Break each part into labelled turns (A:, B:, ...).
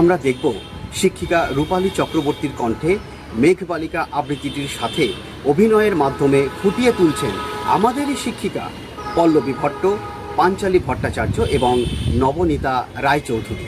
A: আমরা দেখব শিক্ষিকা রূপালী চক্রবর্তীর কণ্ঠে মেঘবালিকা আবৃত্তিটির সাথে অভিনয়ের মাধ্যমে ফুটিয়ে তুলছেন আমাদেরই শিক্ষিকা পল্লবী ভট্ট, পাঞ্চালী ভট্টাচার্য এবং নবনীতা রায়চৌধুরী।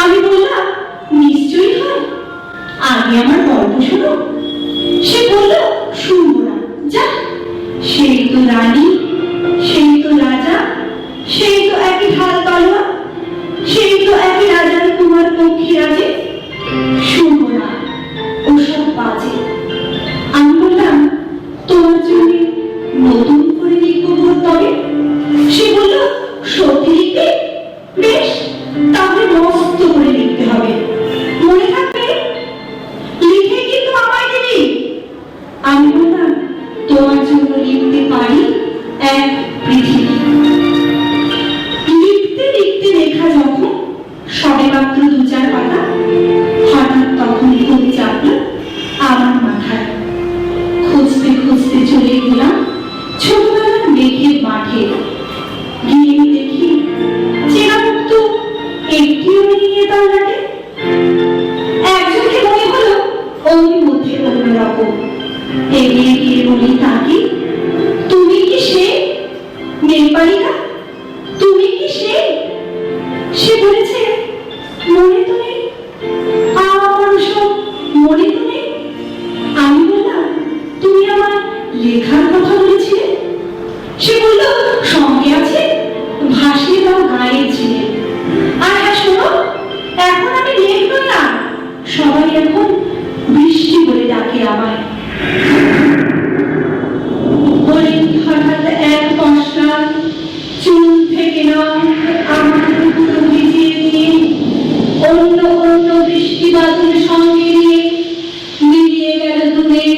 B: আমি বললাম নিশ্চয়ই হয়। আগে আমার গল্প শোনো। জন্য লিখতে পারি এক পৃথিবী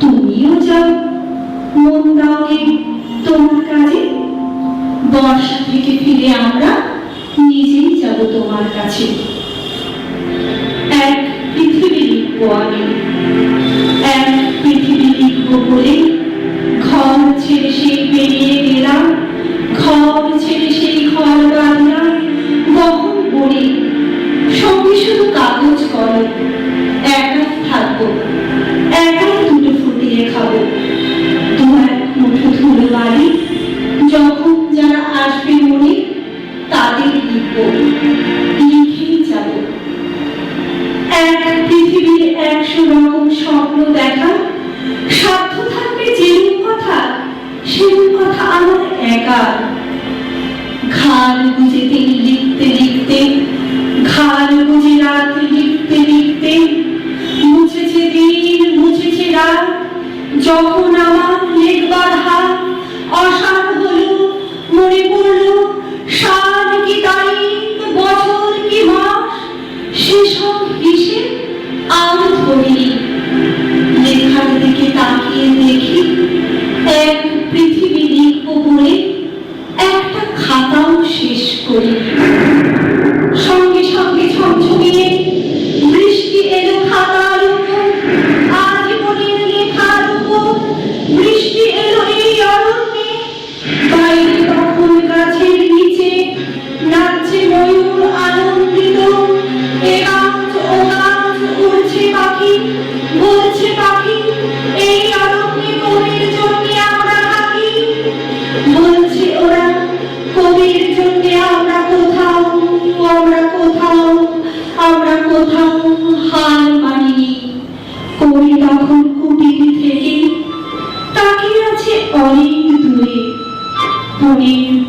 B: তুমিও যাও। মন দাওগে তোমার কাজে। বর্ষা থেকে ফিরে আমরা নিজেই যাব তোমার কাছে। এক পৃথিবী লিখব আমি এক পৃথিবী লিখব বলে ঘর ছেড়ে সেই বেরিয়ে গেলাম। ঘর ছেড়ে সেই ঘর বাঁধলাম। বহন বড়ি সঙ্গে শুধু কাগজ কলম। একা থাকব। খাব এক মুঠো ধুলো যখন যারা আসবে মনে তাদের লিখব। লিখেই যাব। এক পৃথিবীর একশো রকম স্বপ্ন দেখা, সাধ্য থাকবে যেরূপ কথা সেরূপ কথা আমার একা। ঘাল বুঝেতে লিখতে লিখতে ঘাল বুঝে রাত লিখতে লিখতে, মুছেছে দিন, মুছেছে রাত যখন আমার morning.